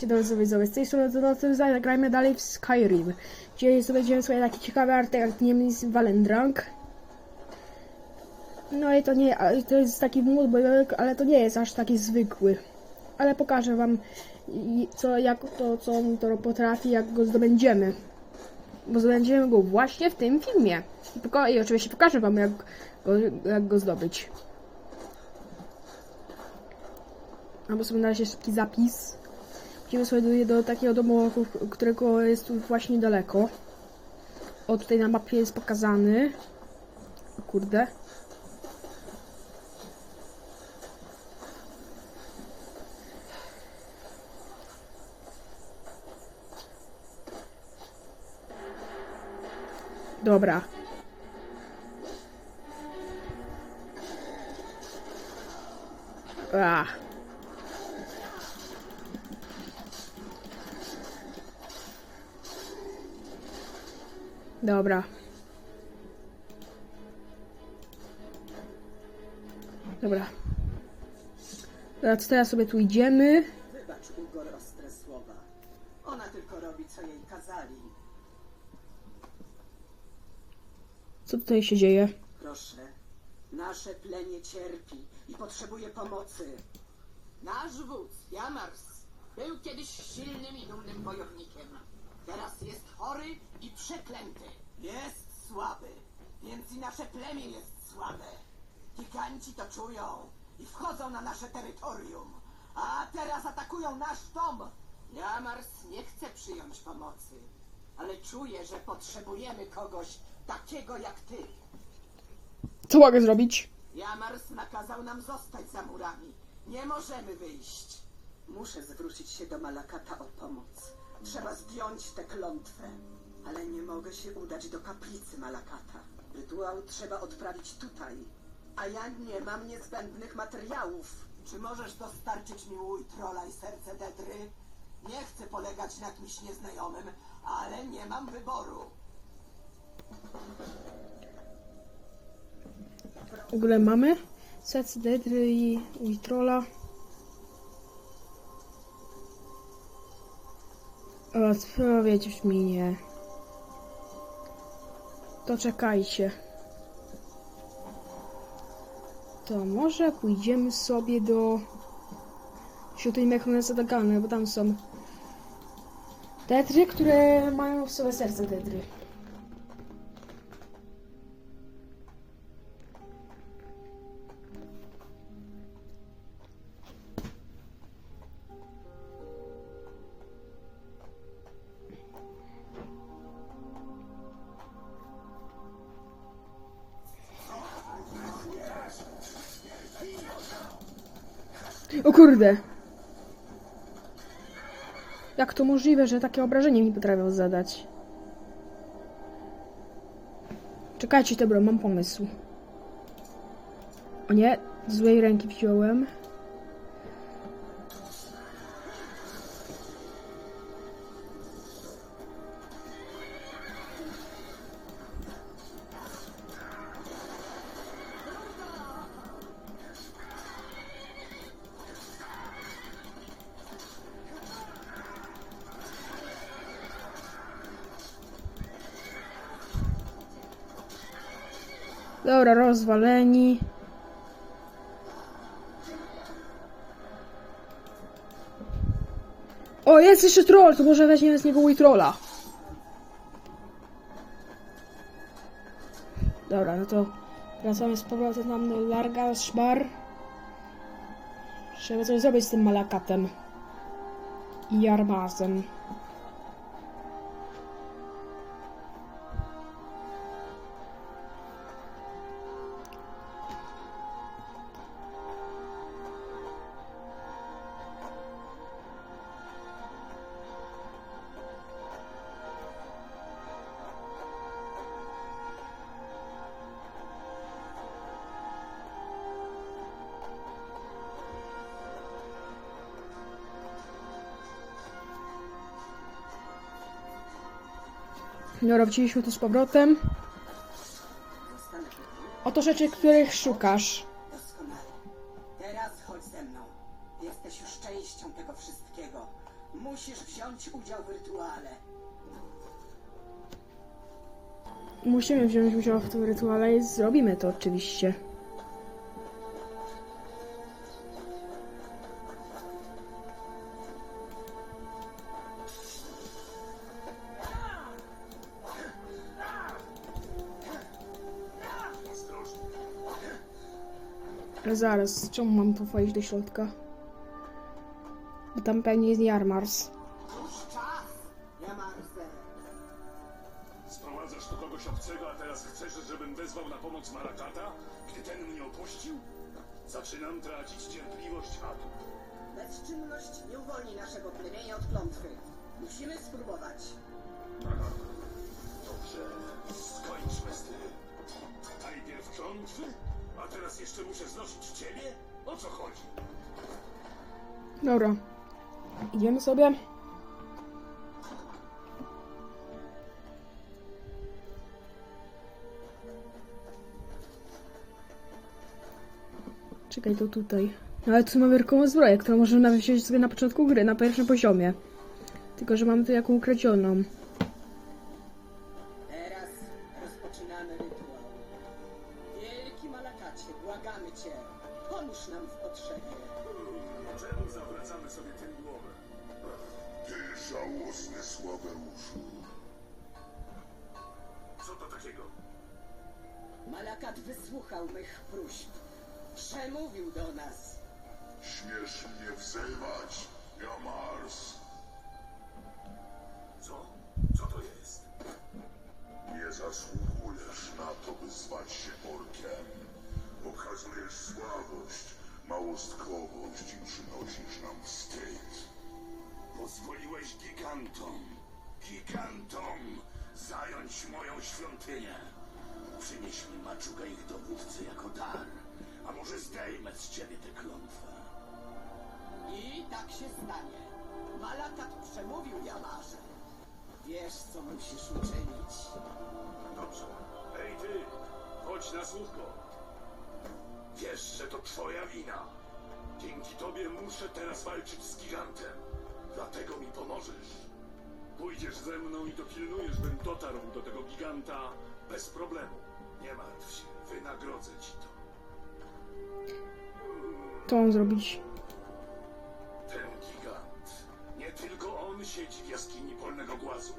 Witajcie drodzy widzowie, z tej strony nocy zagrajmy dalej w Skyrim. Dzisiaj będziemy sobie taki ciekawy artefakt Niemis Valendrang. No i to nie, to jest taki mód ale to nie jest aż taki zwykły. Ale pokażę wam co, jak to, co on to potrafi, jak go zdobędziemy. Bo zdobędziemy go właśnie w tym filmie. I, poko- i oczywiście pokażę wam jak go, jak go zdobyć. Albo sobie na razie szybki zapis. Idziemy sobie do, do takiego domu, którego jest właśnie daleko. O, tutaj na mapie jest pokazany. O kurde. Dobra. Ah. Dobra. Dobra. Teraz, teraz sobie tu idziemy. Wybacz Ugo ostre słowa. Ona tylko robi, co jej kazali. Co tutaj się dzieje? Proszę, nasze plemię cierpi i potrzebuje pomocy. Nasz wódz, Jamars, był kiedyś silnym i dumnym wojownikiem. Teraz jest chory i przeklęty. Jest słaby, więc i nasze plemię jest słabe. Giganci to czują i wchodzą na nasze terytorium. A teraz atakują nasz dom. Jamars nie chce przyjąć pomocy, ale czuje, że potrzebujemy kogoś takiego jak ty. Co mogę zrobić? Jamars nakazał nam zostać za murami. Nie możemy wyjść. Muszę zwrócić się do Malakata o pomoc. Trzeba zdjąć tę klątwę. Ale nie mogę się udać do kaplicy Malakata. Rytuał trzeba odprawić tutaj. A ja nie mam niezbędnych materiałów. Czy możesz dostarczyć mi łój trola i serce Dedry? Nie chcę polegać na kimś nieznajomym, ale nie mam wyboru. W ogóle mamy Sec, Dedry i Witrola. Odpowiedź mi nie. To czekajcie. To może pójdziemy sobie do Siódmej Mechronesa Dagany, bo tam są Tetry, które mają w sobie serce Tetry. Kurde! Jak to możliwe, że takie obrażenie mi potrafią zadać? Czekajcie, dobra, mam pomysł. O nie, złej ręki wziąłem. Dobra, rozwaleni. O, jest jeszcze troll, to może weźmiemy z niego i trolla. Dobra, no to wracamy z powrotem tam do Larga Szbar. Trzeba coś zrobić z tym malakatem. I Jarmazem. Dobra, wróciliśmy tu z powrotem. Oto rzeczy, których szukasz. Doskonale. Teraz chodź ze mną. Jesteś już częścią tego wszystkiego. Musisz wziąć udział w rytuale. Musimy wziąć udział w tym rytuale i zrobimy to oczywiście. Ale zaraz, czemu mam tu wejść do środka? Bo tam pewnie jest Jarmars. Już czas, Jamarze. Sprowadzasz tu kogoś obcego, a teraz chcesz, żebym wezwał na pomoc Marakata, gdy ten mnie opuścił? Zaczynam tracić cierpliwość, Atu. Bezczynność nie uwolni naszego plemienia od klątwy. Musimy spróbować. Dobrze, skończmy z tym. Najpierw klątwy, teraz jeszcze muszę znosić ciebie? O co chodzi? Dobra. Idziemy sobie. Czekaj, to tutaj. No ale tu mamy wielką zbroję, którą możemy nawet wziąć sobie na początku gry, na pierwszym poziomie. Tylko, że mamy tu jaką ukradzioną. Pomóż nam w potrzebie. Czemu zawracamy sobie tym głowę? Ty żałosny słabeuszu. Co to takiego? Malakat wysłuchał mych próśb. Przemówił do nas. Śmiesz mnie wzywać, Jamars. Co? Co to jest? Nie zasługujesz na to, by zwać się. Okazujesz słabość, małostkowość i przynosisz nam wstyd. Pozwoliłeś gigantom, gigantom zająć moją świątynię. Przynieśli maczugę ich dowódcy jako dar. A może zdejmę z ciebie tę klątwę? I tak się stanie. Malakat przemówił Jamarze. Wiesz, co musisz uczynić. Dobrze. Ej ty, chodź na słówko. Wiesz, że to twoja wina. Dzięki tobie muszę teraz walczyć z gigantem. Dlatego mi pomożesz. Pójdziesz ze mną i dopilnujesz, bym dotarł do tego giganta bez problemu. Nie martw się, wynagrodzę ci to. To on zrobić. Ten gigant. Nie tylko on siedzi w jaskini polnego głazu.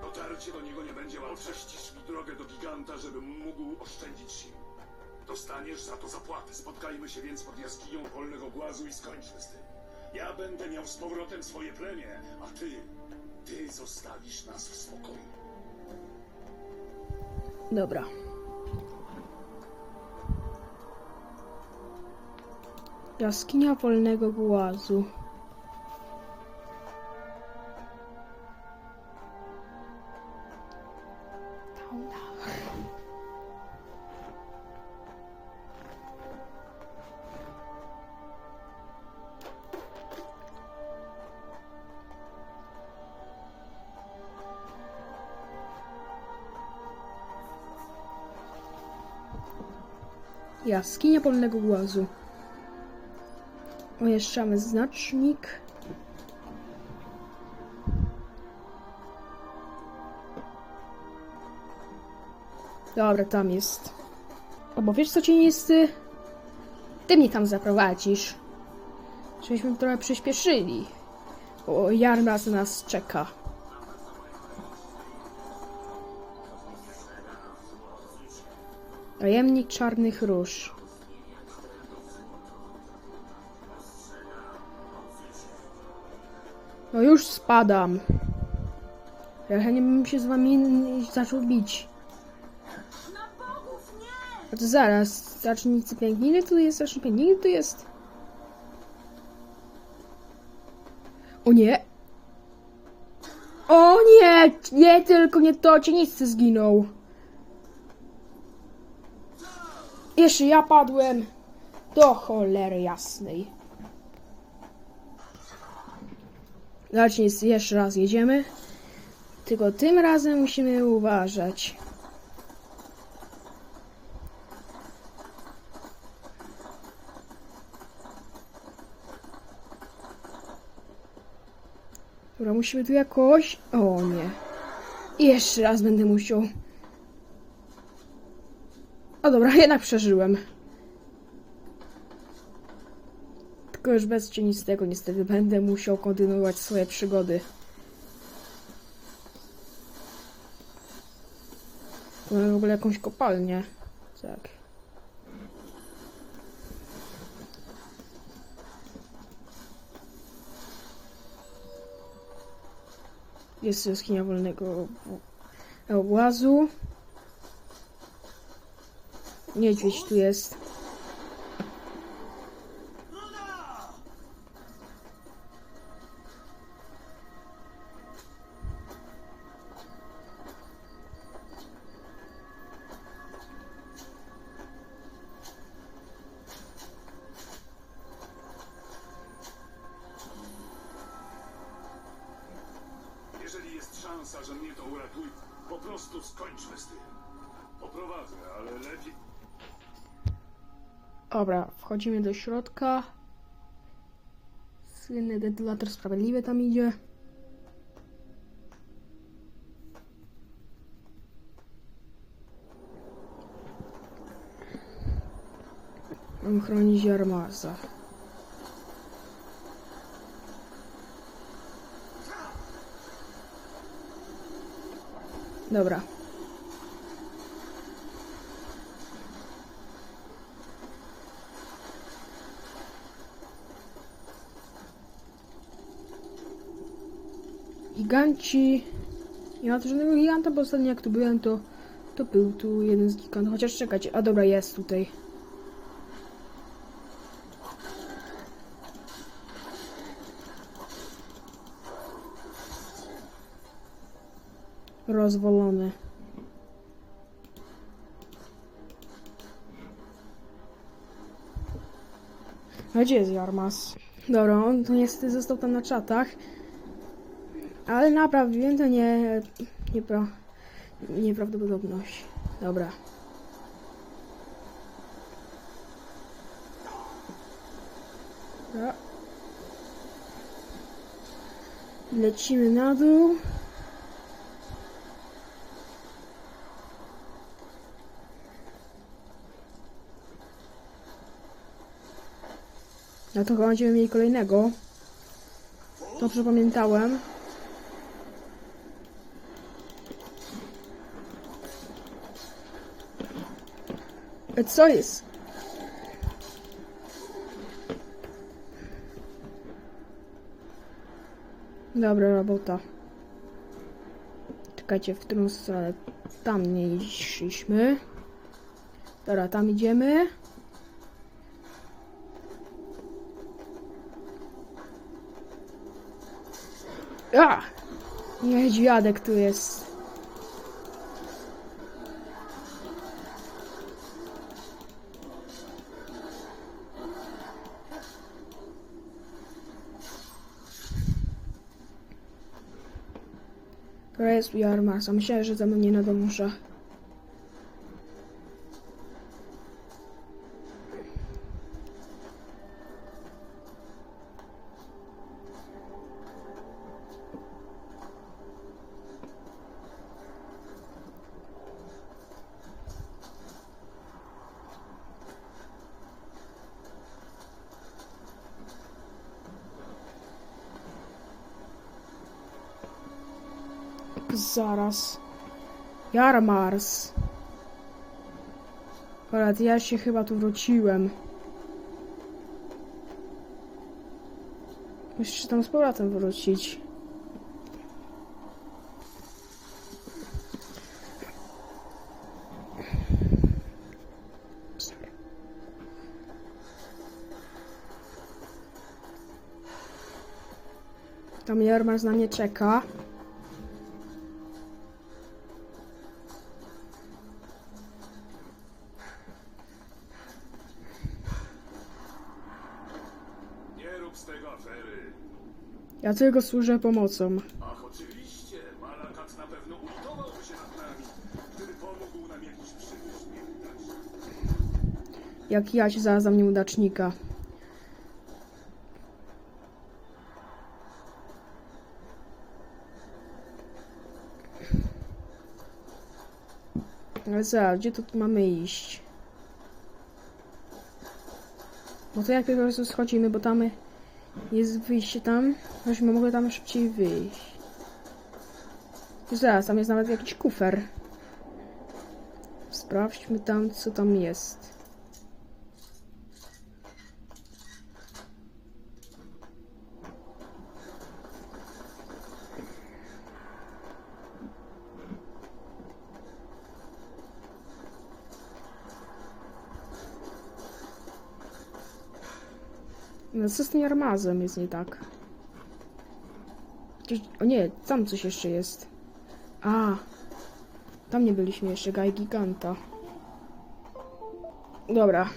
Dotarcie do niego nie będzie łatwe. Oczyścisz mi drogę do giganta, żebym mógł oszczędzić sił. Dostaniesz za to zapłatę. Spotkajmy się więc pod jaskinią polnego głazu i skończmy z tym. Ja będę miał z powrotem swoje plemię, a ty, ty zostawisz nas w spokoju. Dobra. Jaskinia Wolnego Głazu. Jaskinia Polnego Głazu. Umieszczamy znacznik. Dobra, tam jest. O, bo wiesz co ci jest? Ty mnie tam zaprowadzisz. Żebyśmy trochę przyspieszyli. Bo Jarmas nas czeka. Tajemnik czarnych róż. No już spadam. Ja chętnie bym się z wami zaczął bić. A to zaraz, strażnicy piękniny tu jest, strażnik piękniny tu jest. O nie! O nie! Nie, tylko nie to, cienicy zginął. Jeszcze ja padłem. Do cholery jasnej. Znaczy nic, jeszcze raz jedziemy. Tylko tym razem musimy uważać. Dobra, musimy tu jakoś... O nie. I jeszcze raz będę musiał... O dobra, jednak przeżyłem. Tylko już bez cienistego niestety będę musiał kontynuować swoje przygody. Tu Mamy w ogóle jakąś kopalnię. Tak. Jest jaskinia wolnego łazu. Niedźwiedź tu jest. Dobra, wchodzimy do środka. Słynny detonator sprawiedliwy tam idzie. Mam chronić Jarmaza. Dobra. Giganci. Nie ma tu żadnego giganta, bo ostatnio jak tu byłem, to, to był tu jeden z gigantów. Chociaż czekać. A dobra, jest tutaj. Rozwalony. A gdzie jest Jarmas? Dobra, on tu niestety został tam na czatach. Ale naprawiłem to nie... Niepra, nieprawdopodobność. Dobra. Dobra. Lecimy na dół. No to będziemy mieli kolejnego. Dobrze pamiętałem. Co jest? Dobra robota. Czekajcie, w którą stronę? Tam nie szliśmy. Dobra, tam idziemy. A! Niedźwiadek tu jest. Jest Jarmasa. Myślałem, że ze mną nie nadąża. Zaraz. Jarmars. Akurat ja się chyba tu wróciłem. Muszę tam z powrotem wrócić. Tam Jarmars na mnie czeka. Ja tylko służę pomocą. Ach, oczywiście. Malakat na pewno ulitowałby się nad nami, gdyby pomógł nam jakiś. Jak ja się zarazam nieudacznika. Ale za, gdzie tu mamy iść? No to jak po prostu schodzimy, bo tamy jest wyjście tam, żebyśmy mogli tam szybciej wyjść. Zaraz, tam jest nawet jakiś kufer. Sprawdźmy tam, co tam jest. Co z tym armazem jest nie tak? O nie, tam coś jeszcze jest. A, tam nie byliśmy jeszcze, Gaj Giganta. Dobra,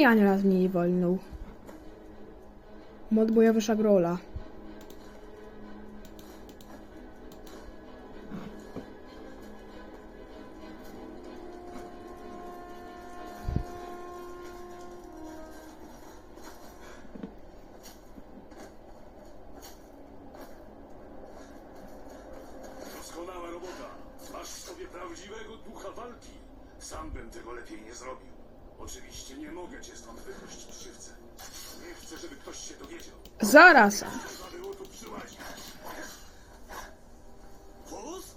i ani raz mnie nie wolnął. Mod bojowy Szagrola. Doskonała robota. Masz w sobie prawdziwego ducha walki. Sam bym tego lepiej nie zrobił. Oczywiście nie mogę cię stąd wypuścić żywcem. Nie chcę, żeby ktoś się dowiedział. Zaraz! Trzeba było tu przyłazić. Wóz?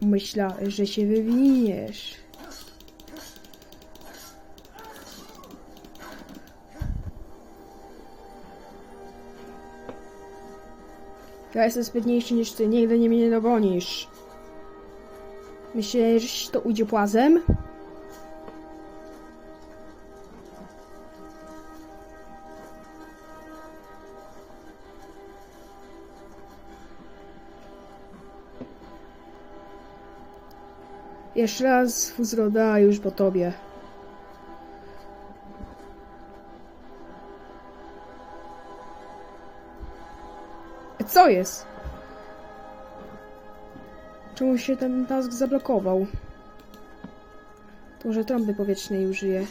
Myślę, że się wywiniesz. Ja jestem sprytniejszy niż ty, nigdy nie mnie nie dogonisz. Myślę, że to ujdzie płazem? Jeszcze raz Fuzroda już po tobie. E, Co jest? Czemu się ten task zablokował? To może trąby powietrznej użyję.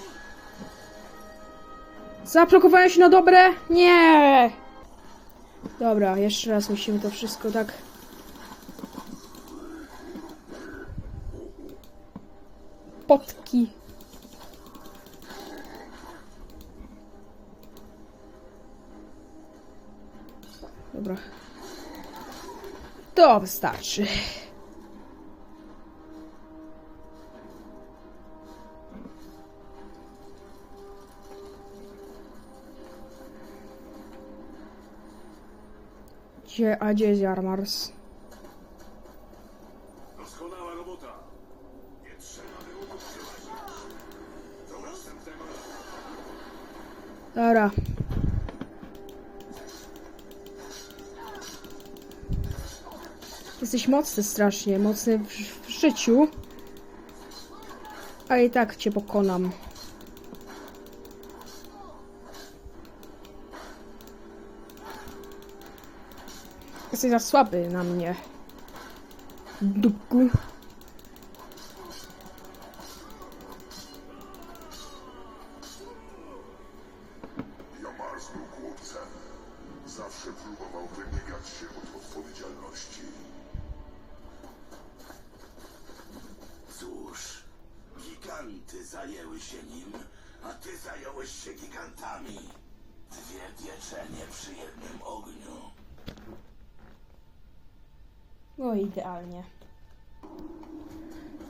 Zablokowałem się na dobre? Nie! Dobra, jeszcze raz musimy to wszystko tak Dobra. To wystarczy. Gdzie, a gdzie jest Jarmars? Doskonała robota. Nie trzeba było. Do następnego. Dobra. Mocny strasznie, mocny w, w życiu. Ale i tak cię pokonam. Jesteś za słaby na mnie. Dupku. Idealnie.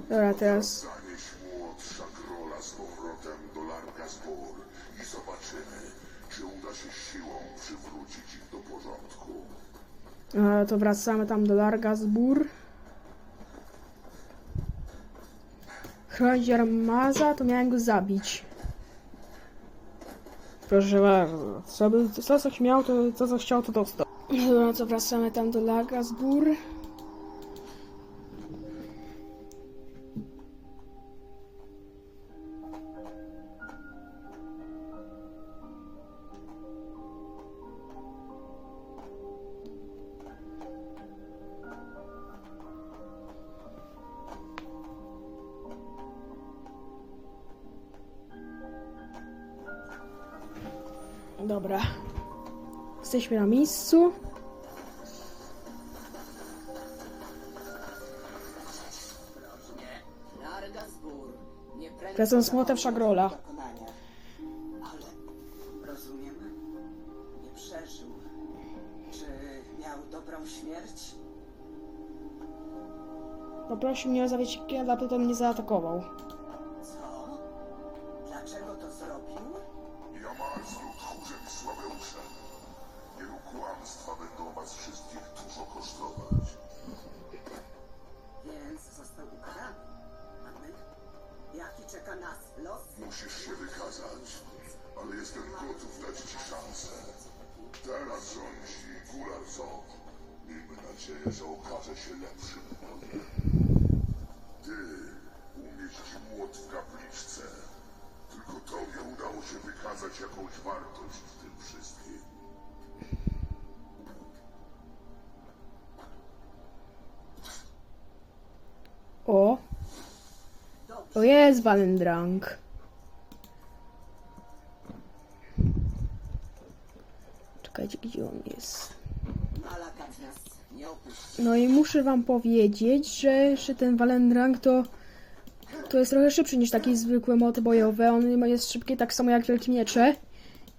Dobra, teraz Zanieś młodsza króla z powrotem do i zobaczymy, czy uda się siłą przywrócić ich do porządku. E, to wracamy tam do Largasbur. Chronić Armaza, to miałem go zabić. Proszę bardzo. Co, by, co coś miał, to co, co chciał, to dostał. Dobra, to wracamy tam do Largasbur. Dobra. Jesteśmy na miejscu. Larga z Młotem Szagrola. Ale rozumiem, nie przeżył. Czy miał dobrą śmierć? Poprosił mnie o zawiesienie, a potem mnie zaatakował. Kapliczce. Tylko tobie udało się wykazać jakąś wartość w tym wszystkim. O! To jest Walendrang. Czekajcie, gdzie on jest. No i muszę wam powiedzieć, że, że ten Walendrang to to jest trochę szybszy niż takie zwykłe moty bojowe. On jest szybki tak samo jak wielkie miecze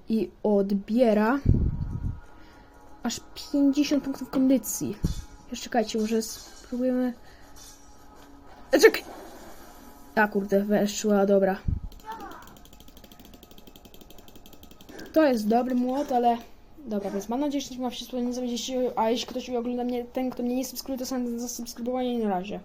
i odbiera aż 50 punktów kondycji. Jeszcze czekajcie, może spróbujemy... E, Czekaj! A kurde, weszła, dobra. To jest dobry młot, ale... Dobra, więc mam nadzieję, że ma wszystko nie zawiedzieć, a jeśli ktoś ogląda mnie, ten, kto mnie nie subskrybuje, to sam zasubskrybowanie i na razie.